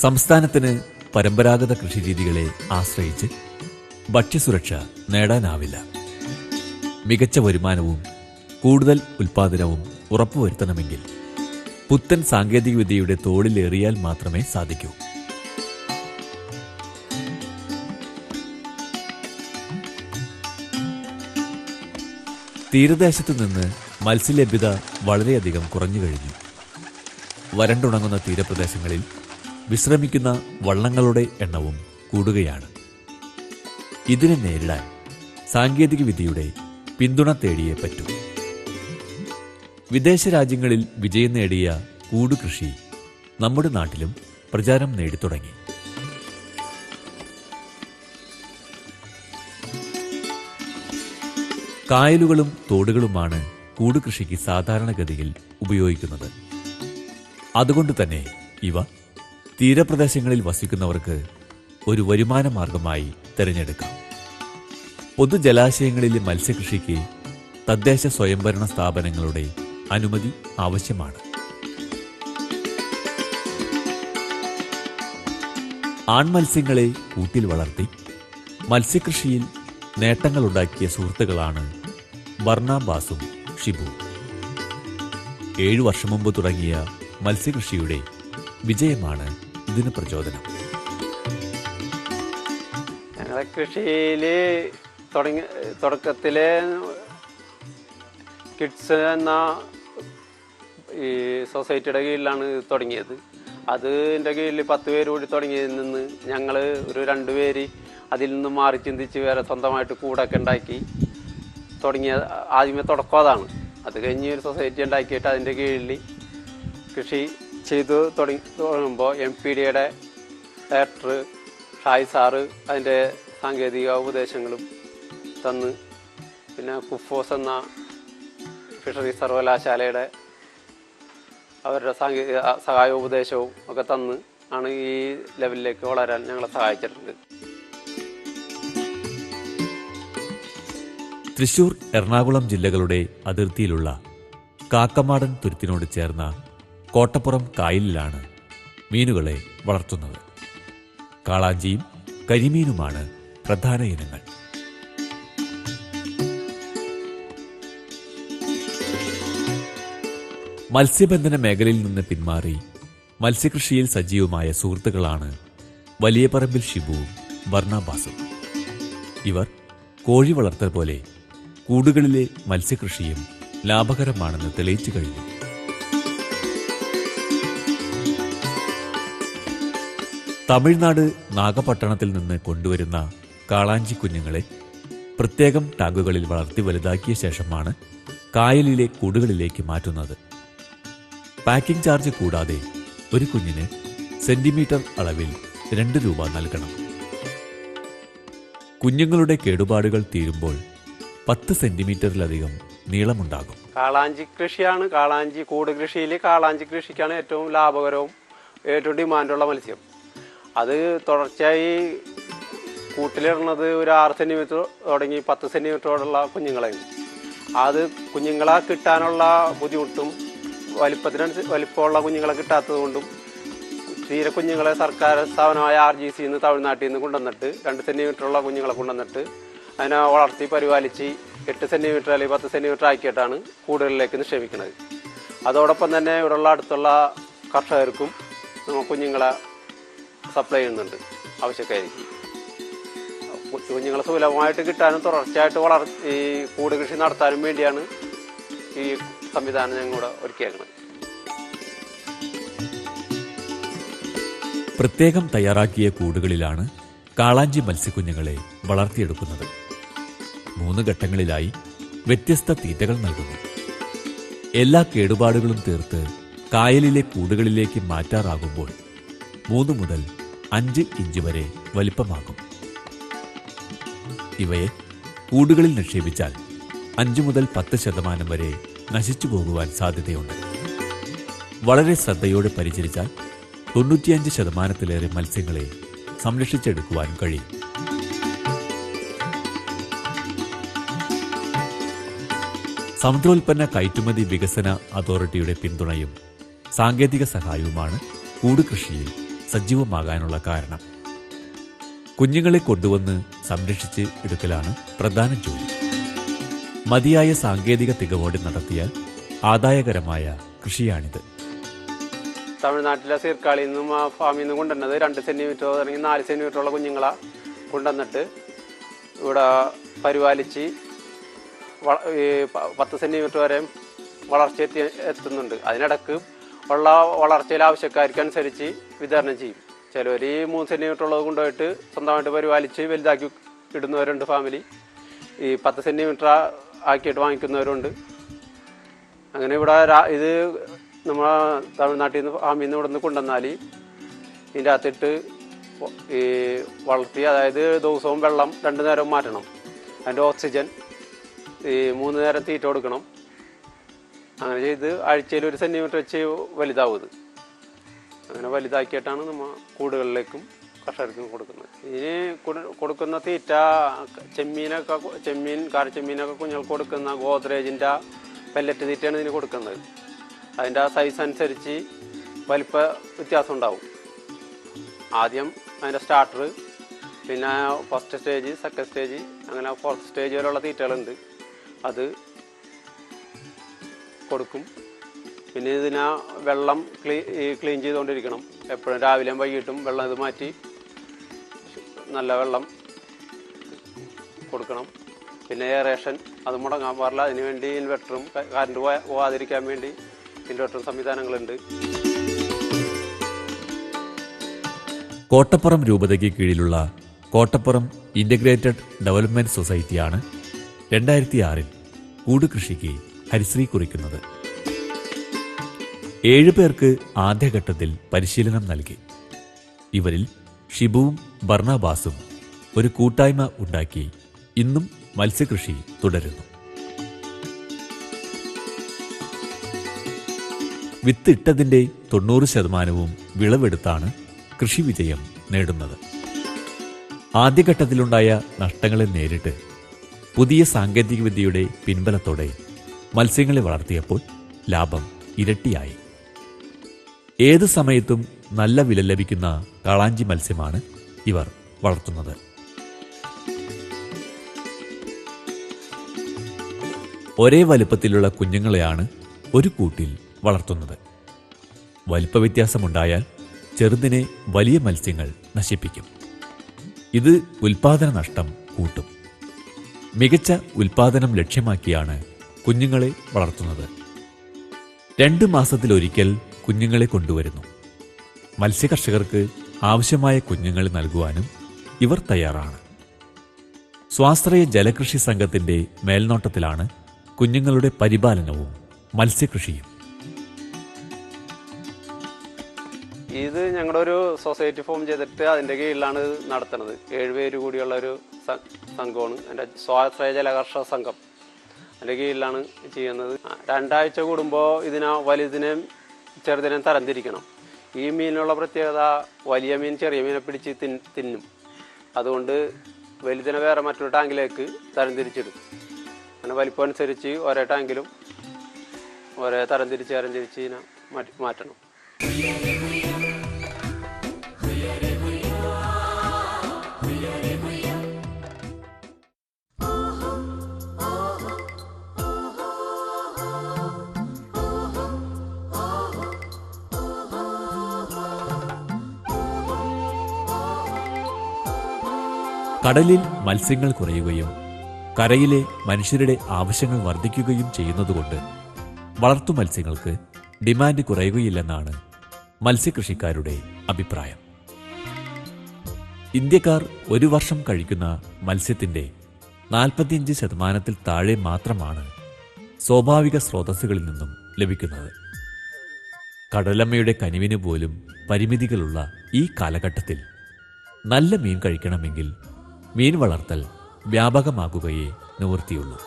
സംസ്ഥാനത്തിന് പരമ്പരാഗത കൃഷിരീതികളെ ആശ്രയിച്ച് ഭക്ഷ്യസുരക്ഷ നേടാനാവില്ല. മികച്ച വരുമാനവും കൂടുതൽ ഉൽപാദനവും ഉറപ്പുവരുത്തണമെങ്കിൽ പുത്തൻ സാങ്കേതികവിദ്യയുടെ തോളിലേറിയാൽ മാത്രമേ സാധിക്കൂ. തീരദേശത്ത് നിന്ന് മത്സ്യലഭ്യത വളരെയധികം കുറഞ്ഞു കഴിഞ്ഞു. വരണ്ടുണങ്ങുന്ന തീരപ്രദേശങ്ങളിൽ വിശ്രമിക്കുന്ന വള്ളങ്ങളുടെ എണ്ണവും കൂടുകയാണ്. ഇതിനെ നേരിടാൻ സാങ്കേതികവിദ്യയുടെ പിന്തുണ തേടിയേ പറ്റൂ. വിദേശ രാജ്യങ്ങളിൽ വിജയം നേടിയ കൂടുകൃഷി നമ്മുടെ നാട്ടിലും പ്രചാരം നേടിത്തുടങ്ങി. കായലുകളും തോടുകളുമാണ് കൂടുകൃഷിക്ക് സാധാരണഗതിയിൽ ഉപയോഗിക്കുന്നത്. അതുകൊണ്ട് തന്നെ ഇവ തീരപ്രദേശങ്ങളിൽ വസിക്കുന്നവർക്ക് ഒരു വരുമാന മാർഗമായി തിരഞ്ഞെടുക്കാം. പൊതുജലാശയങ്ങളിലെ മത്സ്യകൃഷിക്ക് തദ്ദേശ സ്വയംഭരണ സ്ഥാപനങ്ങളുടെ അനുമതി ആവശ്യമാണ്. ആൺമത്സ്യങ്ങളെ കൂട്ടിൽ വളർത്തി മത്സ്യകൃഷിയിൽ നേട്ടങ്ങളുണ്ടാക്കിയ സുഹൃത്തുക്കളാണ് ബർണാബാസും ഷിബു. ഏഴു വർഷം മുമ്പ് തുടങ്ങിയ മത്സ്യകൃഷിയുടെ വിജയമാണ് ഇതിന് പ്രചോദനം ഞങ്ങളെ കൃഷിയിൽ തുടങ്ങി തുടക്കത്തിൽ കിഡ്സ് എന്ന ഈ സൊസൈറ്റിയുടെ കീഴിലാണ് തുടങ്ങിയത്. അതിന്റെ കീഴിൽ പത്ത് പേര് കൂടി തുടങ്ങിയതിൽ നിന്ന് ഞങ്ങൾ ഒരു രണ്ട് പേര് അതിൽ നിന്ന് മാറി ചിന്തിച്ച് വേറെ സ്വന്തമായിട്ട് കൂടൊക്കെ ഉണ്ടാക്കി തുടങ്ങിയ ആദ്യമേ തുടക്കം അതാണ്. അത് കഴിഞ്ഞ് ഒരു സൊസൈറ്റി ഉണ്ടാക്കിയിട്ട് അതിന്റെ കീഴിൽ കൃഷി ചെയ്തു തുടങ്ങി തുടങ്ങുമ്പോൾ എം പി ഡിയുടെ ഡയറക്ടർ ഷായ് സാറ് അതിന്റെ സാങ്കേതിക ഉപദേശങ്ങളും തന്ന്. പിന്നെ കുഫോസ് എന്ന ഫിഷറി സർവകലാശാലയുടെ അവരുടെ സാങ്കേതിക സഹായ ഉപദേശവും ഒക്കെ തന്ന് ആണ് ഈ ലെവലിലേക്ക് വളരാൻ ഞങ്ങളെ സഹായിച്ചിട്ടുണ്ട്. തൃശൂർ എറണാകുളം ജില്ലകളുടെ അതിർത്തിയിലുള്ള കാക്കമാടൻ തുരുത്തിനോട് ചേർന്ന കോട്ടപ്പുറം കായലിലാണ് മീനുകളെ വളർത്തുന്നത്. കാളാഞ്ചിയും കരിമീനുമാണ് പ്രധാന ഇനങ്ങൾ. മത്സ്യബന്ധന മേഖലയിൽ നിന്ന് പിന്മാറി മത്സ്യകൃഷിയിൽ സജീവമായ സുഹൃത്തുക്കളാണ് വലിയപറമ്പിൽ ഷിബുവും ബർണാബാസും. ഇവർ കോഴി വളർത്തൽ പോലെ കൂടുകളിലെ മത്സ്യകൃഷിയും ലാഭകരമാണെന്ന് തെളിയിച്ചു കഴിഞ്ഞു. തമിഴ്നാട് നാഗപട്ടണത്തിൽ നിന്ന് കൊണ്ടുവരുന്ന കാളാഞ്ചി കുഞ്ഞുങ്ങളെ പ്രത്യേകം ടാങ്കുകളിൽ വളർത്തി വലുതാക്കിയ ശേഷമാണ് കായലിലെ കൂടുകളിലേക്ക് മാറ്റുന്നത്. പാക്കിംഗ് ചാർജ് കൂടാതെ ഒരു കുഞ്ഞിന് സെന്റിമീറ്റർ അളവിൽ രണ്ട് രൂപ നൽകണം. കുഞ്ഞുങ്ങളുടെ കേടുപാടുകൾ തീരുമ്പോൾ പത്ത് സെന്റിമീറ്ററിലധികം നീളമുണ്ടാകും. കാളാഞ്ചി കൃഷിയാണ്. കാളാഞ്ചി കൂട് കൃഷിയിൽ കാളാഞ്ചി കൃഷിക്കാണ് ഏറ്റവും ലാഭകരവും ഏറ്റവും ഡിമാൻഡുള്ള മത്സ്യം. അത് തുടർച്ചയായി കൂട്ടിലിടുന്നത് ഒരു ആറ് സെന്റിമീറ്റർ തുടങ്ങി പത്ത് സെന്റിമീറ്ററോടുള്ള കുഞ്ഞുങ്ങളെ അത് കുഞ്ഞുങ്ങളെ കിട്ടാനുള്ള ബുദ്ധിമുട്ടും വലിപ്പത്തിനനുസരിച്ച് വലിപ്പമുള്ള കുഞ്ഞുങ്ങളെ കിട്ടാത്തത് കൊണ്ടും തീരെ കുഞ്ഞുങ്ങളെ സർക്കാർ സ്ഥാപനമായ ആർ ജി സിന്ന് തമിഴ്നാട്ടിൽ നിന്ന് കൊണ്ടുവന്നിട്ട് രണ്ട് സെന്റിമീറ്ററുള്ള കുഞ്ഞുങ്ങളെ കൊണ്ടുവന്നിട്ട് അതിനെ വളർത്തി പരിപാലിച്ച് എട്ട് സെന്റിമീറ്റർ അല്ലെങ്കിൽ പത്ത് സെന്റിമീറ്റർ ആക്കിയിട്ടാണ് കൂടുതലിലേക്ക് നിക്ഷേപിക്കുന്നത്. അതോടൊപ്പം തന്നെ ഇവിടെയുള്ള അടുത്തുള്ള കർഷകർക്കും കുഞ്ഞുങ്ങളെ സപ്ലൈ ചെയ്യുന്നുണ്ട്. ആവശ്യക്കാർക്ക് കുഞ്ഞുങ്ങളെ സുലഭമായിട്ട് കിട്ടാനും തുടർച്ചയായിട്ട് വളർ ഈ കൂട് കൃഷി നടത്താനും വേണ്ടിയാണ് ഈ സംവിധാനം ഞങ്ങളുടെ ഒരുക്കിയേക്കുന്നത്. പ്രത്യേകം തയ്യാറാക്കിയ കൂടുകളിലാണ് കാളാഞ്ചി മത്സ്യക്കുഞ്ഞുങ്ങളെ വളർത്തിയെടുക്കുന്നത്. മൂന്ന് ഘട്ടങ്ങളിലായി വ്യത്യസ്ത തീറ്റകൾ നൽകുന്നു. എല്ലാ കേടുപാടുകളും തീർത്ത് കായലിലെ കൂടുകളിലേക്ക് മാറ്റാറാകുമ്പോൾ മൂന്ന് മുതൽ അഞ്ച് ഇഞ്ച് വരെ വലിപ്പമാകും. ഇവയെ കൂടുകളിൽ നിക്ഷേപിച്ചാൽ അഞ്ചു മുതൽ പത്ത് ശതമാനം വരെ നശിച്ചു പോകുവാൻ സാധ്യതയുണ്ട്. വളരെ ശ്രദ്ധയോടെ പരിചരിച്ചാൽ തൊണ്ണൂറ്റിയഞ്ച് ശതമാനത്തിലേറെ മത്സ്യങ്ങളെ സംരക്ഷിച്ചെടുക്കുവാൻ കഴിയും. സമുദ്രോൽപ്പന്ന കയറ്റുമതി വികസന അതോറിറ്റിയുടെ പിന്തുണയും സാങ്കേതിക സഹായവുമാണ് കൂട് കൃഷിയിൽ സജീവമാകാനുള്ള കാരണം. കുഞ്ഞുങ്ങളെ കൊണ്ടുവന്ന് സംരക്ഷിച്ച് എടുക്കലാണ് പ്രധാന ജോലി. മതിയായ സാങ്കേതിക തികവോടെ നടത്തിയാൽ ആദായകരമായ കൃഷിയാണിത്. തമിഴ്നാട്ടിലെ സീർക്കാളിയിൽ നിന്നും ആ ഫാമിൽ നിന്നും കൊണ്ടുവന്നത് രണ്ട് സെന്റിമീറ്റർ അല്ലെങ്കിൽ നാല് സെന്റിമീറ്ററുള്ള കുഞ്ഞുങ്ങളെ കൊണ്ടുവന്നിട്ട് ഇവിടെ പരിപാലിച്ച് പത്ത് സെന്റിമീറ്റർ വരെ വളർച്ച എത്തി എത്തുന്നുണ്ട്. അതിനിടക്ക് ഉള്ള വളർച്ചയിലെ ആവശ്യക്കാർക്കനുസരിച്ച് വിതരണം ചെയ്യും. ചിലവർ ഈ മൂന്ന് സെന്റിമീറ്റർ ഉള്ളത് കൊണ്ടുപോയിട്ട് സ്വന്തമായിട്ട് പരിപാലിച്ച് വലുതാക്കി ഇടുന്നവരുണ്ട് ഫാമിലി ഈ പത്ത് സെന്റിമീറ്റർ ആക്കിയിട്ട് വാങ്ങിക്കുന്നവരുണ്ട്. അങ്ങനെ ഇവിടെ ഇത് നമ്മൾ തമിഴ്നാട്ടിൽ നിന്ന് ഫാമിൽ നിന്ന് ഇവിടെ നിന്ന് കൊണ്ടുവന്നാൽ ഇതിന്റെ അകത്തിട്ട് ഈ വളർത്തി അതായത് ദിവസവും വെള്ളം രണ്ട് നേരം മാറ്റണം. അതിന്റെ ഓക്സിജൻ ഈ മൂന്ന് നേരം തീറ്റ കൊടുക്കണം. അങ്ങനെ ചെയ്ത് ആഴ്ചയിൽ ഒരു സെന്റിമീറ്റർ വെച്ച് വലുതാവുന്നത് അങ്ങനെ വലുതാക്കിയിട്ടാണ് നമ്മൾ കൂടുകളിലേക്കും കർഷകർക്കും കൊടുക്കുന്നത്. ഇനി കൊടുക്കുന്ന തീറ്റ ചെമ്മീനൊക്കെ ചെമ്മീൻ കാരച്ചെമ്മീനൊക്കെ കുഞ്ഞുങ്ങൾക്ക് കൊടുക്കുന്ന ഗോദ്രേജിന്റെ പെല്ലറ്റ് തീറ്റയാണ് ഇതിന് കൊടുക്കുന്നത്. അതിന്റെ സൈസ് അനുസരിച്ച് വലിപ്പ വ്യത്യാസം ഉണ്ടാവും. ആദ്യം അതിന്റെ സ്റ്റാർട്ടർ പിന്നെ ഫസ്റ്റ് സ്റ്റേജ് സെക്കൻഡ് സ്റ്റേജ് അങ്ങനെ ഫോർത്ത് സ്റ്റേജ് വരെയുള്ള തീറ്റകളുണ്ട്. അത് കൊടുക്കും. പിന്നെ ഇതിനാ വെള്ളം ക്ലീ ക്ലീൻ ചെയ്തുകൊണ്ടിരിക്കണം എപ്പോഴും രാവിലെയും വൈകിട്ടും വെള്ളം ഇത് മാറ്റി നല്ല വെള്ളം കൊടുക്കണം. പിന്നെ എയറേഷൻ അത് മുടങ്ങാൻ പാടില്ല. അതിന് വേണ്ടി ഇൻവെർട്ടറും കറണ്ട് പോകാതിരിക്കാൻ വേണ്ടി ഇൻവെർട്ടറും സംവിധാനങ്ങളുണ്ട്. കോട്ടപ്പുറം രൂപതയ്ക്ക് കീഴിലുള്ള കോട്ടപ്പുറം ഇന്റഗ്രേറ്റഡ് ഡെവലപ്മെന്റ് സൊസൈറ്റിയാണ് രണ്ടായിരത്തി ആറിൽ കൂട് കൃഷിക്ക് ഹരിശ്രീ കുറിക്കുന്നത്. ഏഴു പേർക്ക് ആദ്യഘട്ടത്തിൽ പരിശീലനം നൽകി. ഇവരിൽ ഷിബുവും ബർണാബാസും ഒരു കൂട്ടായ്മ ഉണ്ടാക്കി ഇന്നും മത്സ്യകൃഷി തുടരുന്നു. വിത്തിട്ടതിന്റെ തൊണ്ണൂറ് ശതമാനവും വിളവെടുത്താണ് കൃഷി വിജയം നേടുന്നത്. ആദ്യഘട്ടത്തിലുണ്ടായ നഷ്ടങ്ങളെ നേരിട്ട് പുതിയ സാങ്കേതികവിദ്യയുടെ പിൻബലത്തോടെ മത്സ്യങ്ങളെ വളർത്തിയപ്പോൾ ലാഭം ഇരട്ടിയായി. ഏത് സമയത്തും നല്ല വില ലഭിക്കുന്ന കാളാഞ്ചി മത്സ്യമാണ് ഇവർ വളർത്തുന്നത്. ഒരേ വലുപ്പത്തിലുള്ള കുഞ്ഞുങ്ങളെയാണ് ഒരു കൂട്ടിൽ വളർത്തുന്നത്. വലുപ്പ വ്യത്യാസമുണ്ടായാൽ ചെറുതിനെ വലിയ മത്സ്യങ്ങൾ നശിപ്പിക്കും. ഇത് ഉൽപാദന നഷ്ടം കൂട്ടും. മികച്ച ഉൽപാദനം ലക്ഷ്യമാക്കിയാണ് കുഞ്ഞുങ്ങളെ വളർത്തുന്നത്. രണ്ട് മാസത്തിലൊരിക്കൽ കുഞ്ഞുങ്ങളെ കൊണ്ടുവരുന്നു. മത്സ്യകർഷകർക്ക് ആവശ്യമായ കുഞ്ഞുങ്ങളെ നൽകുവാനും ഇവർ തയ്യാറാണ്. സ്വാശ്രയ ജലകൃഷി സംഘത്തിന്റെ മേൽനോട്ടത്തിലാണ് കുഞ്ഞുങ്ങളുടെ പരിപാലനവും മത്സ്യകൃഷിയും. ഇത് ഞങ്ങളുടെ ഒരു സൊസൈറ്റി ഫോം ചെയ്തിട്ട് അതിന്റെ കീഴിലാണ് നടത്തുന്നത്. ഏഴുപേര് കൂടിയുള്ള ഒരു സംഘമാണ്. എന്റെ സ്വാശ്രയ ജലകർഷക സംഘം. അതിന്റെ കീഴിലാണ് ചെയ്യുന്നത്. രണ്ടാഴ്ച കൂടുമ്പോൾ ഇതിനെ വലുതിനെയും ചെറുതിനെയും തരംതിരിക്കണം. ഈ മീനിനുള്ള പ്രത്യേകത വലിയ മീൻ ചെറിയ മീനെ പിടിച്ച് തിൻ തിന്നും. അതുകൊണ്ട് വലുതിനെ വേറെ മറ്റൊരു ടാങ്കിലേക്ക് തരംതിരിച്ചിടും. അങ്ങനെ വലിപ്പം അനുസരിച്ച് ഓരോ ടാങ്കിലും ഓരോ തരംതിരിച്ച് തരംതിരിച്ച് ഇതിനെ മാറ്റി മാറ്റണം. കടലിൽ മത്സ്യങ്ങൾ കുറയുകയും കരയിലെ മനുഷ്യരുടെ ആവശ്യങ്ങൾ വർദ്ധിക്കുകയും ചെയ്യുന്നതുകൊണ്ട് വളർത്തു മത്സ്യങ്ങൾക്ക് ഡിമാൻഡ് കുറയുകയില്ലെന്നാണ് മത്സ്യകൃഷിക്കാരുടെ അഭിപ്രായം. ഇന്ത്യക്കാർ ഒരു വർഷം കഴിക്കുന്ന മത്സ്യത്തിന്റെ നാൽപ്പത്തിയഞ്ച് ശതമാനത്തിൽ താഴെ മാത്രമാണ് സ്വാഭാവിക സ്രോതസ്സുകളിൽ നിന്നും ലഭിക്കുന്നത്. കടലമ്മയുടെ കനിവിന് പോലും പരിമിതികളുള്ള ഈ കാലഘട്ടത്തിൽ നല്ല മീൻ കഴിക്കണമെങ്കിൽ മീൻ വളർത്തൽ വ്യാപകമാകുകയേ നിവൃത്തിയുള്ളൂ.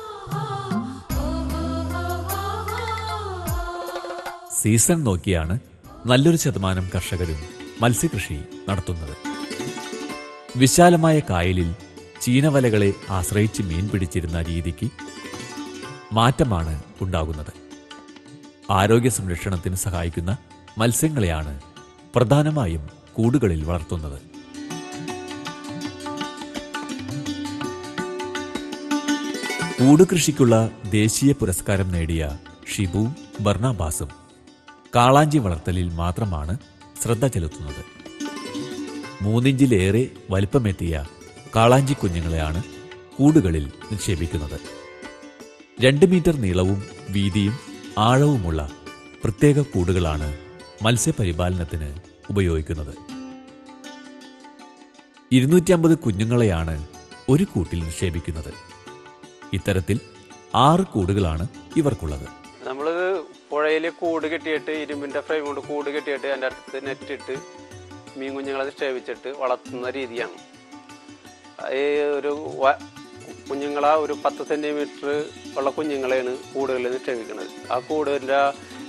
സീസൺ നോക്കിയാണ് നല്ലൊരു ശതമാനം കർഷകരും മത്സ്യകൃഷി നടത്തുന്നത്. വിശാലമായ കായലിൽ ചീനവലകളെ ആശ്രയിച്ച് മീൻ പിടിച്ചിരുന്ന രീതിക്ക് മാറ്റമാണ് ഉണ്ടാകുന്നത്. ആരോഗ്യ സംരക്ഷണത്തിന് സഹായിക്കുന്ന മത്സ്യങ്ങളെയാണ് പ്രധാനമായും കൂടുകളിൽ വളർത്തുന്നത്. കൂടുകൃഷിക്കുള്ള ദേശീയ പുരസ്കാരം നേടിയ ഷിബു ബർണാബാസും കാളാഞ്ചി വളർത്തലിൽ മാത്രമാണ് ശ്രദ്ധ ചെലുത്തുന്നത്. മൂന്നിഞ്ചിലേറെ വലിപ്പമെത്തിയ കാളാഞ്ചി കുഞ്ഞുങ്ങളെയാണ് കൂടുകളിൽ നിക്ഷേപിക്കുന്നത്. രണ്ട് മീറ്റർ നീളവും വീതിയും ആഴവുമുള്ള പ്രത്യേക കൂടുകളാണ് മത്സ്യപരിപാലനത്തിന് ഉപയോഗിക്കുന്നത്. ഇരുന്നൂറ്റമ്പത് കുഞ്ഞുങ്ങളെയാണ് ഒരു കൂട്ടിൽ നിക്ഷേപിക്കുന്നത്. ഇത്തരത്തിൽ ആറ് കൂടുകളാണ് ഇവർക്കുള്ളത്. നമ്മൾ പുഴയിൽ കൂട് കെട്ടിയിട്ട് ഇരുമ്പിന്റെ ഫ്രെയിം കൊണ്ട് കൂട് കെട്ടിയിട്ട് അതിന്റെ അടുത്ത് നെറ്റിട്ട് മീൻ കുഞ്ഞുങ്ങളെ നിക്ഷേപിച്ചിട്ട് വളർത്തുന്ന രീതിയാണ്. ഈ ഒരു കുഞ്ഞുങ്ങളെ ഒരു പത്ത് സെന്റിമീറ്റർ ഉള്ള കുഞ്ഞുങ്ങളെയാണ് കൂടുകളിൽ നിക്ഷേപിക്കുന്നത് ആ കൂടിന്റെ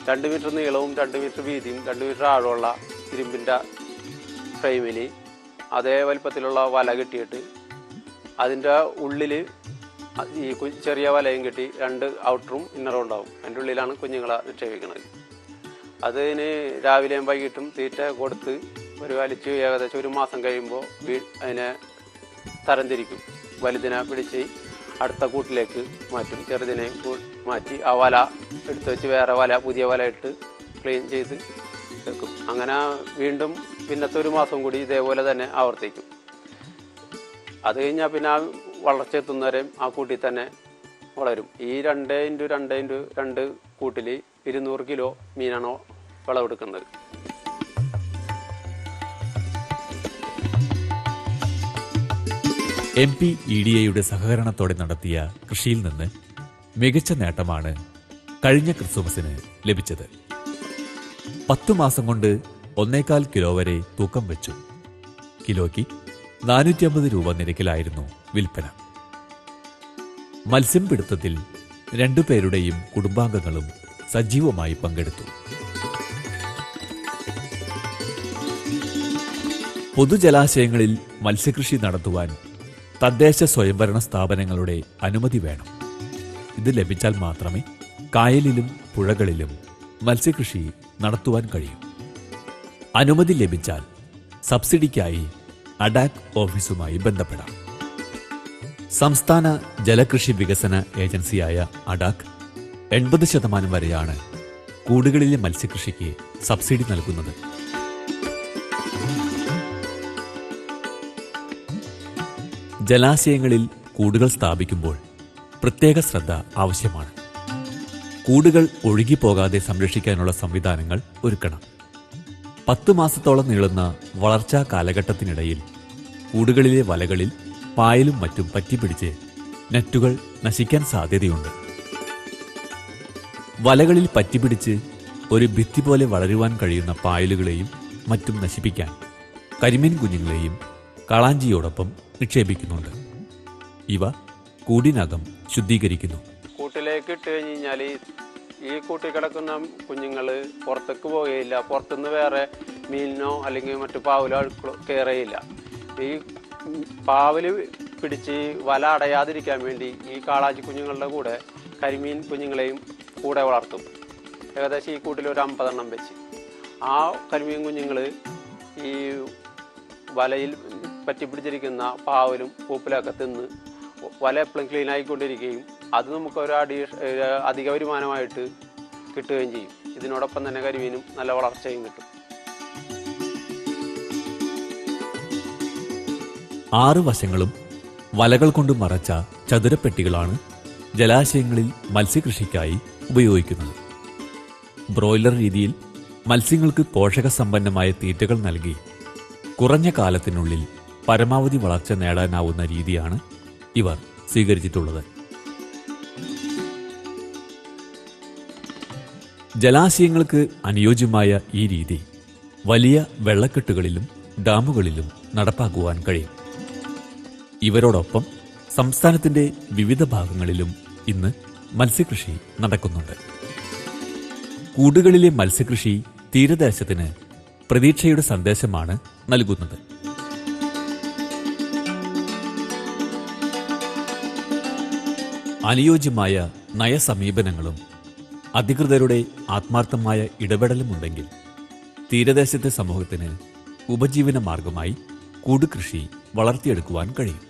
രണ്ട് മീറ്റർ നീളവും രണ്ട് മീറ്റർ വീതിയും രണ്ട് മീറ്റർ ആഴമുള്ള ഇരുമ്പിന്റെ ഫ്രെയിമിൽ അതേ വലിപ്പത്തിലുള്ള വല കെട്ടിയിട്ട് അതിന്റെ ഉള്ളിൽ ഈ ചെറിയ വലയും കെട്ടി രണ്ട് ഔട്ടറും ഇന്നറും ഉണ്ടാവും. അതിന്റെ ഉള്ളിലാണ് കുഞ്ഞുങ്ങളെ നിക്ഷേപിക്കുന്നത് അതിന് രാവിലെയും വൈകിട്ടും തീറ്റ കൊടുത്ത് പരിപാലിച്ച് ഏകദേശം ഒരു മാസം കഴിയുമ്പോൾ വീ അതിനെ തരംതിരിക്കും. വലുതിനെ പിടിച്ച് അടുത്ത കൂട്ടിലേക്ക് മാറ്റും. ചെറുതിനെ മാറ്റി ആ വല എടുത്തു വെച്ച് വേറെ വല പുതിയ വല ഇട്ട് ക്ലീൻ ചെയ്ത് വെക്കും. അങ്ങനെ വീണ്ടും പിന്നത്തെ ഒരു മാസം കൂടി ഇതേപോലെ തന്നെ ആവർത്തിക്കും. അത് കഴിഞ്ഞാൽ പിന്നെ ആ വളർച്ച എത്തുന്നവരെയും ആ കൂട്ടിൽ തന്നെ വളരും. ഈ രണ്ട് ഇന്റു രണ്ട് ഇന്റു രണ്ട് കൂട്ടിൽ ഇരുന്നൂറ് കിലോ മീനാണ് വിളവെടുക്കുന്നത്. എം പി ഇ ഡി എയുടെ സഹകരണത്തോടെ നടത്തിയ കൃഷിയിൽ നിന്ന് മികച്ച നേട്ടമാണ് കഴിഞ്ഞ ക്രിസ്തുമസിന് ലഭിച്ചത്. പത്തു മാസം കൊണ്ട് ഒന്നേകാൽ കിലോ വരെ തൂക്കം വെച്ചു. കിലോയ്ക്ക് നാനൂറ്റി അമ്പത് രൂപ നിരക്കിലായിരുന്നു വിൽപ്പന. മത്സ്യം പിടുത്തത്തിൽ രണ്ടുപേരുടെയും കുടുംബാംഗങ്ങളും സജീവമായി പങ്കെടുത്തു. പൊതുജലാശയങ്ങളിൽ മത്സ്യകൃഷി നടത്തുവാൻ തദ്ദേശ സ്വയംഭരണ സ്ഥാപനങ്ങളുടെ അനുമതി വേണം. ഇത് ലഭിച്ചാൽ മാത്രമേ കായലിലും പുഴകളിലും മത്സ്യകൃഷി നടത്തുവാൻ കഴിയൂ. അനുമതി ലഭിച്ചാൽ സബ്സിഡിക്കായി അഡാക് ഓഫീസുമായി ബന്ധപ്പെടാം. സംസ്ഥാന ജലകൃഷി വികസന ഏജൻസിയായ അഡാക് എൺപത് ശതമാനം വരെയാണ് കൂടുകളിലെ മത്സ്യകൃഷിക്ക് സബ്സിഡി നൽകുന്നത്. ജലാശയങ്ങളിൽ കൂടുകൾ സ്ഥാപിക്കുമ്പോൾ പ്രത്യേക ശ്രദ്ധ ആവശ്യമാണ്. കൂടുകൾ ഒഴുകിപ്പോകാതെ സംരക്ഷിക്കാനുള്ള സംവിധാനങ്ങൾ ഒരുക്കണം. പത്ത് മാസത്തോളം നീളുന്ന വളർച്ചാ കാലഘട്ടത്തിനിടയിൽ കൂടുകളിലെ വലകളിൽ പായലും മറ്റും പറ്റിപ്പിടിച്ച് നെറ്റുകൾ നശിക്കാൻ സാധ്യതയുണ്ട്. വലകളിൽ പറ്റിപ്പിടിച്ച് ഒരു ഭിത്തി പോലെ വളരുവാൻ കഴിയുന്ന പായലുകളെയും മറ്റും നശിപ്പിക്കാൻ കരിമീൻ കുഞ്ഞുങ്ങളെയും കളാഞ്ചിയോടൊപ്പം നിക്ഷേപിക്കുന്നുണ്ട്. ഇവ കൂടിനകം ശുദ്ധീകരിക്കുന്നു. കൂട്ടിലേക്ക് ഇട്ട് കഴിഞ്ഞ് കഴിഞ്ഞാൽ ഈ കൂട്ടി കിടക്കുന്ന കുഞ്ഞുങ്ങൾ പുറത്തേക്ക് പോവുകയില്ല പുറത്തുനിന്ന് വേറെ മീനിനോ അല്ലെങ്കിൽ മറ്റു പാവലോ കയറുകയില്ല ഈ പാവൽ പിടിച്ച് വല അടയാതിരിക്കാൻ വേണ്ടി ഈ കാളാജി കുഞ്ഞുങ്ങളുടെ കൂടെ കരിമീൻ കുഞ്ഞുങ്ങളെയും കൂടെ വളർത്തും. ഏകദേശം ഈ കൂട്ടിൽ ഒരു അമ്പതെണ്ണം വെച്ച്. ആ കരിമീൻ കുഞ്ഞുങ്ങൾ ഈ വലയിൽ പറ്റിപ്പിടിച്ചിരിക്കുന്ന പാവലും പൂപ്പിലൊക്കെ തിന്ന് വല എപ്പോഴും ക്ലീൻ ആയിക്കൊണ്ടിരിക്കുകയും അത് നമുക്ക് ഒരു അഡീഷ അധിക വരുമാനമായിട്ട് കിട്ടുകയും ചെയ്യും. ഇതിനോടൊപ്പം തന്നെ കരിമീനും നല്ല വളർച്ചയും കിട്ടും. ആറ് വശങ്ങളും വലകൾ കൊണ്ട് മറച്ച ചതുരപ്പെട്ടികളാണ് ജലാശയങ്ങളിൽ മത്സ്യകൃഷിക്കായി ഉപയോഗിക്കുന്നത്. ബ്രോയിലർ രീതിയിൽ മത്സ്യങ്ങൾക്ക് പോഷകസമ്പന്നമായ തീറ്റകൾ നൽകി കുറഞ്ഞ കാലത്തിനുള്ളിൽ പരമാവധി വളർച്ച നേടാനാവുന്ന രീതിയാണ് ഇവർ സ്വീകരിച്ചിട്ടുള്ളത്. ജലാശയങ്ങൾക്ക് അനുയോജ്യമായ ഈ രീതി വലിയ വെള്ളക്കെട്ടുകളിലും ഡാമുകളിലും നടപ്പാക്കുവാൻ കഴിയും. ഇവരോടൊപ്പം സംസ്ഥാനത്തിന്റെ വിവിധ ഭാഗങ്ങളിലും ഇന്ന് മത്സ്യകൃഷി നടക്കുന്നുണ്ട്. കൂടുകളിലെ മത്സ്യകൃഷി തീരദേശത്തിന് പ്രതീക്ഷയുടെ സന്ദേശമാണ് നൽകുന്നത്. അനുയോജ്യമായ നയസമീപനങ്ങളും അധികൃതരുടെ ആത്മാർത്ഥമായ ഇടപെടലുമുണ്ടെങ്കിൽ തീരദേശത്തെ സമൂഹത്തിന് ഉപജീവന മാർഗമായി കൂടുകൃഷി വളർത്തിയെടുക്കുവാൻ കഴിയും.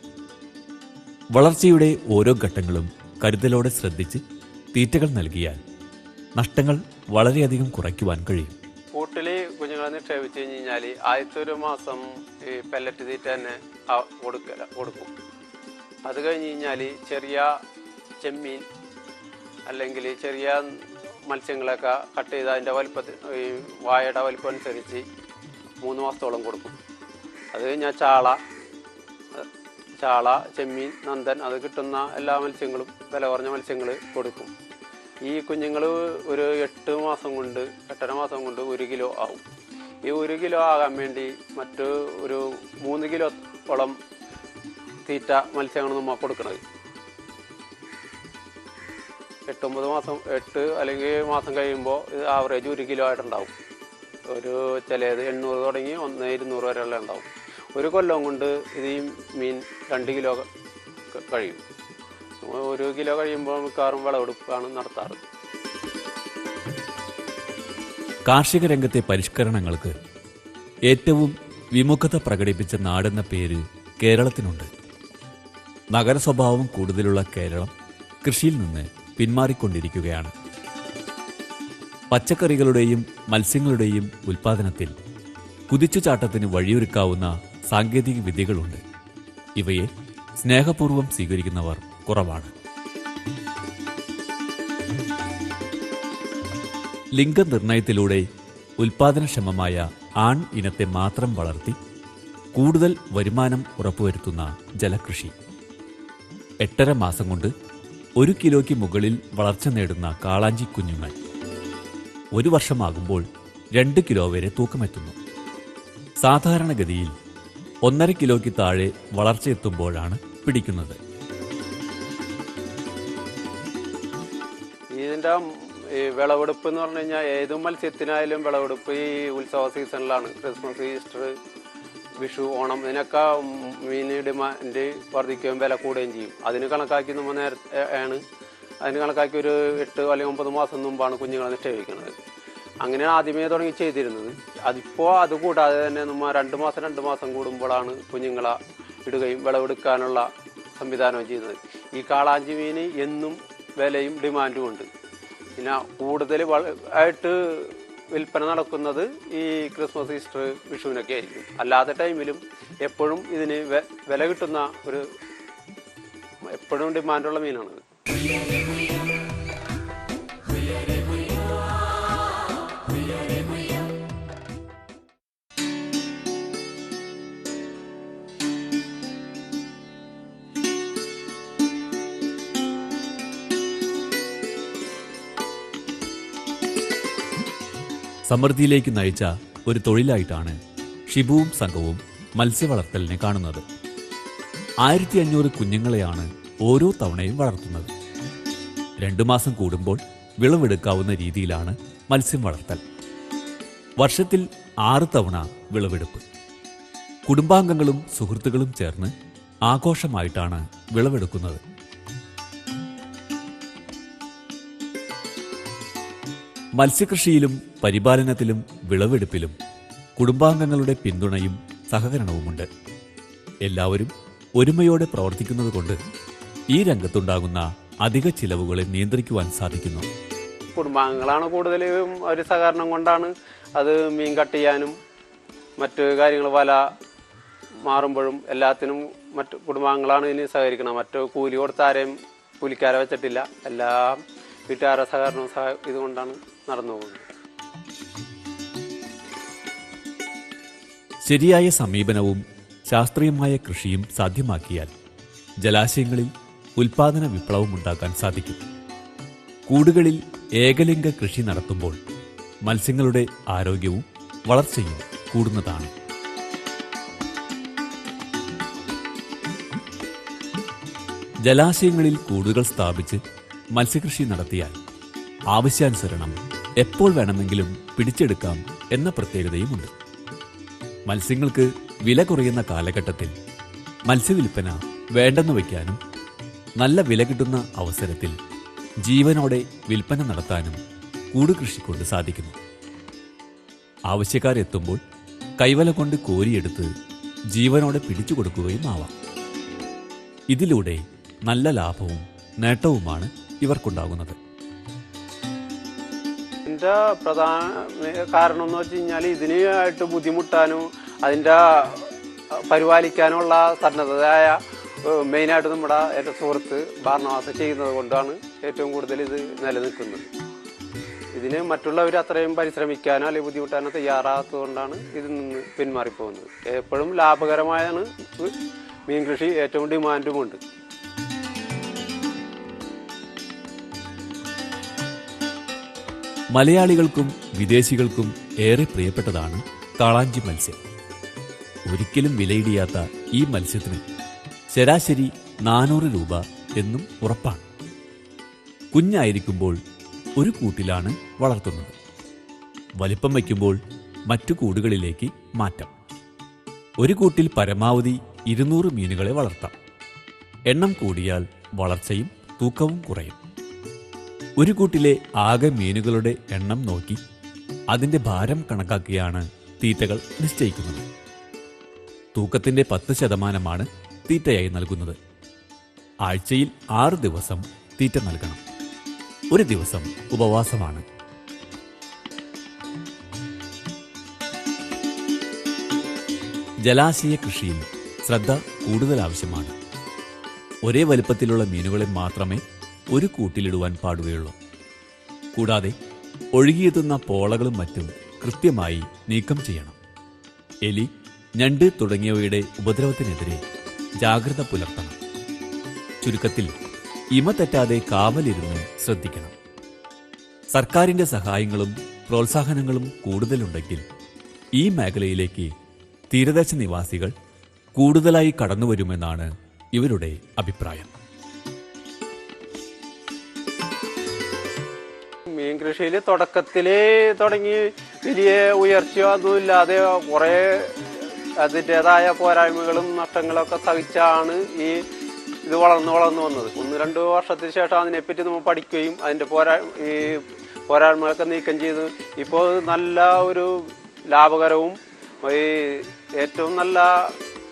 വളർച്ചയുടെ ഓരോ ഘട്ടങ്ങളും കരുതലോടെ ശ്രദ്ധിച്ച് തീറ്റകൾ നൽകിയാൽ നഷ്ടങ്ങൾ വളരെയധികം കുറയ്ക്കുവാൻ കഴിയും. കൂട്ടിൽ കുഞ്ഞുങ്ങളെ നിക്ഷേപിച്ച് കഴിഞ്ഞ് കഴിഞ്ഞാൽ ആദ്യത്തെ ഒരു മാസം ഈ പെല്ലറ്റ് തീറ്റ തന്നെ കൊടുക്കല കൊടുക്കും. അത് കഴിഞ്ഞ് കഴിഞ്ഞാൽ ചെറിയ ചെമ്മീൻ അല്ലെങ്കിൽ ചെറിയ മത്സ്യങ്ങളൊക്കെ കട്ട് ചെയ്ത് അതിന്റെ വലിപ്പത്തിൽ ഈ വായയുടെ വലിപ്പം അനുസരിച്ച് മൂന്ന് മാസത്തോളം കൊടുക്കും. അത് കഴിഞ്ഞാൽ ചാള ചാള ചെമ്മീൻ നന്ദൻ അത് കിട്ടുന്ന എല്ലാ മത്സ്യങ്ങളും വില കുറഞ്ഞ മത്സ്യങ്ങൾ കൊടുക്കും. ഈ കുഞ്ഞുങ്ങൾ ഒരു എട്ട് മാസം കൊണ്ട് എട്ടര മാസം കൊണ്ട് ഒരു കിലോ ആവും. ഈ ഒരു കിലോ ആകാൻ വേണ്ടി മറ്റു ഒരു മൂന്ന് കിലോ ഓളം തീറ്റ മത്സ്യമാണ് നമ്മൾ കൊടുക്കുന്നത് എട്ടൊമ്പത് മാസം എട്ട് അല്ലെങ്കിൽ മാസം കഴിയുമ്പോൾ ഇത് ആവറേജ് ഒരു കിലോ ആയിട്ടുണ്ടാവും. ഒരു ചിലത് എണ്ണൂറ് തുടങ്ങി ഒന്ന് ഇരുന്നൂറ് വരെയുള്ള ഉണ്ടാവും. ഒരു കൊല്ലം കൊണ്ട് ഇത് മീൻ രണ്ട് കിലോ കഴിയും. ഒരു കിലോ കഴിയുമ്പോൾ മിക്കവാറും വിളവെടുപ്പാണ് നടത്താറ്. കാർഷിക രംഗത്തെ പരിഷ്കരണങ്ങൾക്ക് ഏറ്റവും വിമുഖത പ്രകടിപ്പിച്ച നാടെന്ന പേര് കേരളത്തിനുണ്ട്. നഗര സ്വഭാവം കൂടുതലുള്ള കേരളം കൃഷിയിൽ നിന്ന് പിന്മാറിക്കൊണ്ടിരിക്കുകയാണ്. പച്ചക്കറികളുടെയും മത്സ്യങ്ങളുടെയും ഉൽപ്പാദനത്തിൽ കുതിച്ചുചാട്ടത്തിന് വഴിയൊരുക്കാവുന്ന സാങ്കേതിക വിദ്യകളുണ്ട്. ഇവയെ സ്നേഹപൂർവം സ്വീകരിക്കുന്നവർ കുറവാണ്. ലിംഗനിർണയത്തിലൂടെ ഉൽപാദനക്ഷമമായ ആൺ ഇനത്തെ മാത്രം വളർത്തി കൂടുതൽ വരുമാനം ഉറപ്പുവരുത്തുന്ന ജലകൃഷി. എട്ടര മാസം കൊണ്ട് ഒരു കിലോയ്ക്ക് മുകളിൽ വളർച്ച നേടുന്ന കാളാഞ്ചി കുഞ്ഞുങ്ങൾ. ഒരു വർഷമാകുമ്പോൾ രണ്ട് കിലോ വരെ തൂക്കമെത്തുന്നു. സാധാരണഗതിയിൽ ഒന്നര കിലോയ്ക്ക് താഴെ വളർച്ചയെത്തുമ്പോഴാണ് പിടിക്കുന്നത്. ഇതിന്റെ ഈ വിളവെടുപ്പ് എന്ന് പറഞ്ഞു കഴിഞ്ഞാൽ ഏത് മത്സ്യത്തിനായാലും വിളവെടുപ്പ് ഈ ഉത്സവ സീസണിലാണ് ക്രിസ്മസ് ഈസ്റ്റർ വിഷു ഓണം ഇതിനൊക്കെ മീൻ ഡിമാൻഡ് വർദ്ധിക്കുകയും വില കൂടുകയും ചെയ്യും. അതിന് കണക്കാക്കി നമ്മൾ നേരത്തെ ആണ്. അതിന് കണക്കാക്കി ഒരു എട്ട് അല്ലെങ്കിൽ ഒമ്പത് മാസം മുമ്പാണ് കുഞ്ഞുങ്ങളെ നിക്ഷേപിക്കുന്നത്. അങ്ങനെയാണ് ആദ്യമേ തുടങ്ങി ചെയ്തിരുന്നത്. അതിപ്പോൾ അത് കൂടാതെ തന്നെ നമ്മൾ രണ്ട് മാസം രണ്ട് മാസം കൂടുമ്പോഴാണ് കുഞ്ഞുങ്ങളെ ഇടുകയും വിളവെടുക്കാനുള്ള സംവിധാനവും ചെയ്യുന്നത്. ഈ കാളാഞ്ചി മീൻ എന്നും വിലയും ഡിമാൻഡും ഉണ്ട്. പിന്നെ കൂടുതൽ ആയിട്ട് വിൽപ്പന നടക്കുന്നത് ഈ ക്രിസ്മസ് ഈസ്റ്റർ വിഷുവിനൊക്കെ ആയിരിക്കും. അല്ലാത്ത ടൈമിലും എപ്പോഴും ഇതിന് വില കിട്ടുന്ന ഒരു എപ്പോഴും ഡിമാൻഡുള്ള മീനാണത്. സമൃദ്ധിയിലേക്ക് നയിച്ച ഒരു തൊഴിലായിട്ടാണ് ഷിബുവും സംഘവും മത്സ്യവളർത്തലിനെ കാണുന്നത്. ആയിരത്തി അഞ്ഞൂറ് കുഞ്ഞുങ്ങളെയാണ് ഓരോ തവണയും വളർത്തുന്നത്. രണ്ടു മാസം കൂടുമ്പോൾ വിളവെടുക്കാവുന്ന രീതിയിലാണ് മത്സ്യം വളർത്തൽ. വർഷത്തിൽ ആറ് തവണ വിളവെടുപ്പ്. കുടുംബാംഗങ്ങളും സുഹൃത്തുക്കളും ചേർന്ന് ആഘോഷമായിട്ടാണ് വിളവെടുക്കുന്നത്. മത്സ്യകൃഷിയിലും പരിപാലനത്തിലും വിളവെടുപ്പിലും കുടുംബാംഗങ്ങളുടെ പിന്തുണയും സഹകരണവുമുണ്ട്. എല്ലാവരും ഒരുമയോടെ പ്രവർത്തിക്കുന്നതുകൊണ്ട് ഈ രംഗത്തുണ്ടാകുന്ന അധിക ചിലവുകളെ നിയന്ത്രിക്കുവാൻ സാധിക്കുന്നു. കുടുംബാംഗങ്ങളാണ് കൂടുതലും ഒരു സഹകരണം കൊണ്ടാണ് അത് മീൻ കട്ട് ചെയ്യാനും മറ്റ് കാര്യങ്ങൾ വല മാറുമ്പോഴും എല്ലാത്തിനും മറ്റ് കുടുംബാംഗങ്ങളാണ് ഇതിന് സഹകരിക്കണം. മറ്റു കൂലി കൊടുത്ത ആരെയും കൂലിക്കാരെ വെച്ചിട്ടില്ല. എല്ലാം വീട്ടുകാരുടെ സഹകരണവും സഹ ഇതുകൊണ്ടാണ് നടന്നു പോകുന്നത് ശരിയായ സമീപനവും ശാസ്ത്രീയമായ കൃഷിയും സാധ്യമാക്കിയാൽ ജലാശയങ്ങളിൽ ഉൽപാദന വിപ്ലവം ഉണ്ടാക്കാൻ സാധിക്കും. കൂടുകളിൽ ഏകലിംഗ കൃഷി നടത്തുമ്പോൾ മത്സ്യങ്ങളുടെ ആരോഗ്യവും വളർച്ചയും കൂടുന്നതാണ്. ജലാശയങ്ങളിൽ കൂടുകൾ സ്ഥാപിച്ച് മത്സ്യകൃഷി നടത്തിയാൽ ആവശ്യാനുസരണം എപ്പോൾ വേണമെങ്കിലും പിടിച്ചെടുക്കാം എന്ന പ്രത്യേകതയുമുണ്ട്. മത്സ്യങ്ങൾക്ക് വില കുറയുന്ന കാലഘട്ടത്തിൽ മത്സ്യവില്പന വേണ്ടെന്ന് വയ്ക്കാനും നല്ല വില കിട്ടുന്ന അവസരത്തിൽ ജീവനോടെ വിൽപ്പന നടത്താനും കൂടുകൃഷി കൊണ്ട് സാധിക്കുന്നു. ആവശ്യക്കാരെത്തുമ്പോൾ കൈവല കൊണ്ട് കോരിയെടുത്ത് ജീവനോടെ പിടിച്ചു കൊടുക്കുകയും ആവാം. ഇതിലൂടെ നല്ല ലാഭവും നേട്ടവുമാണ് ഇവർക്കുണ്ടാകുന്നത്. ഇതിന്റെ പ്രധാന കാരണം എന്ന് വെച്ച് കഴിഞ്ഞാൽ ഇതിനായിട്ട് ബുദ്ധിമുട്ടാനും അതിന്റെ പരിപാലിക്കാനുള്ള സന്നദ്ധതയായ മെയിനായിട്ട് നമ്മുടെ എന്റെ സുഹൃത്ത് ഭാരണവാസം ചെയ്യുന്നത് കൊണ്ടാണ് ഏറ്റവും കൂടുതൽ ഇത് നിലനിൽക്കുന്നത്. ഇതിന് മറ്റുള്ളവർ അത്രയും പരിശ്രമിക്കാനോ അല്ലെങ്കിൽ ബുദ്ധിമുട്ടാനോ തയ്യാറാകാത്തത് കൊണ്ടാണ് ഇതിൽ നിന്ന് പിന്മാറിപ്പോകുന്നത്. എപ്പോഴും ലാഭകരമായാണ് മീൻ കൃഷി ഏറ്റവും ഡിമാൻഡുമുണ്ട്. മലയാളികൾക്കും വിദേശികൾക്കും ഏറെ പ്രിയപ്പെട്ടതാണ് കാളാഞ്ചി മത്സ്യം. ഒരിക്കലും വിലയിടിയാത്ത ഈ മത്സ്യത്തിന് ശരാശരി നാനൂറ് രൂപ എന്നും ഉറപ്പാണ്. കുഞ്ഞായിരിക്കുമ്പോൾ ഒരു കൂട്ടിലാണ് വളർത്തുന്നത്. വലിപ്പം വയ്ക്കുമ്പോൾ മറ്റു കൂടുകളിലേക്ക് മാറ്റാം. ഒരു കൂട്ടിൽ പരമാവധി ഇരുന്നൂറ് മീനുകളെ വളർത്താം. എണ്ണം കൂടിയാൽ വളർച്ചയും തൂക്കവും കുറയും. ഒരു കൂട്ടിലെ ആകെ മീനുകളുടെ എണ്ണം നോക്കി അതിന്റെ ഭാരം കണക്കാക്കിയാണ് തീറ്റകൾ നിശ്ചയിക്കുന്നത്. തൂക്കത്തിന്റെ പത്ത് ശതമാനമാണ് തീറ്റയായി നൽകുന്നത്. ആഴ്ചയിൽ ആറ് ദിവസം തീറ്റ നൽകണം. ഒരു ദിവസം ഉപവാസമാണ്. ജലാശയ കൃഷിയിൽ ശ്രദ്ധ കൂടുതൽ ആവശ്യമാണ്. ഒരേ വലുപ്പത്തിലുള്ള മീനുകളെ മാത്രമേ ഒരു കൂട്ടിലിടുവാൻ പാടുകയുള്ളൂ. കൂടാതെ ഒഴുകിയെത്തുന്ന പോളകളും മറ്റും കൃത്യമായി നീക്കം ചെയ്യണം. എലി ഞണ്ട് തുടങ്ങിയവയുടെ ഉപദ്രവത്തിനെതിരെ ജാഗ്രത പുലർത്തണം. ചുരുക്കത്തിൽ ഇമ തെറ്റാതെ കാവലിരുന്ന് ശ്രദ്ധിക്കണം. സർക്കാരിന്റെ സഹായങ്ങളും പ്രോത്സാഹനങ്ങളും കൂടുതലുണ്ടെങ്കിൽ ഈ മേഖലയിലേക്ക് തീരദേശ നിവാസികൾ കൂടുതലായി കടന്നുവരുമെന്നാണ് ഇവരുടെ അഭിപ്രായം. മീൻ കൃഷിയിൽ തുടക്കത്തിൽ തുടങ്ങി വലിയ ഉയർച്ചയോ അതും ഇല്ലാതെ കുറേ അതിന്റെതായ പോരായ്മകളും നഷ്ടങ്ങളൊക്കെ സഹിച്ചാണ് ഈ ഇത് വളർന്ന് വളർന്നു വന്നത്. ഒന്ന് രണ്ട് വർഷത്തിന് ശേഷം അതിനെപ്പറ്റി നമ്മൾ പഠിക്കുകയും അതിന്റെ പോരാ ഈ പോരായ്മകളൊക്കെ നീക്കം ചെയ്ത് ഇപ്പോൾ നല്ല ഒരു ലാഭകരവും ഈ ഏറ്റവും നല്ല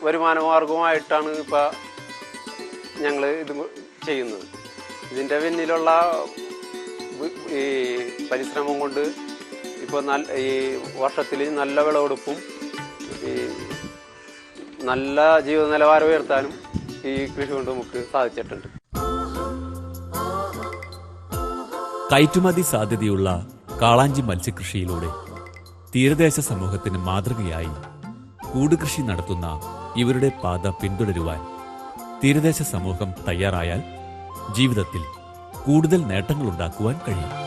വരുമാന മാർഗവുമായിട്ടാണ് ഇപ്പോൾ ഞങ്ങൾ ഇത് ചെയ്യുന്നത്. ഇതിന്റെ പിന്നിലുള്ള ഈ പരിശ്രമം കൊണ്ട് ഇപ്പോൾ നല്ല ഈ വർഷത്തിൽ നല്ല വിളവെടുപ്പും ഈ നല്ല ജീവിത നിലവാരം ഉയർത്താനും ഈ കൃഷി കൊണ്ട് നമുക്ക് സാധിച്ചിട്ടുണ്ട്. കയറ്റുമതി സാധ്യതയുള്ള കാളാഞ്ചി മത്സ്യകൃഷിയിലൂടെ തീരദേശ സമൂഹത്തിന് മാതൃകയായി കൂടുകൃഷി നടത്തുന്ന ഇവരുടെ പാത പിന്തുടരുവാൻ തീരദേശ സമൂഹം തയ്യാറായാൽ ജീവിതത്തിൽ കൂടുതൽ നേട്ടങ്ങളുണ്ടാക്കുവാൻ കഴിയും.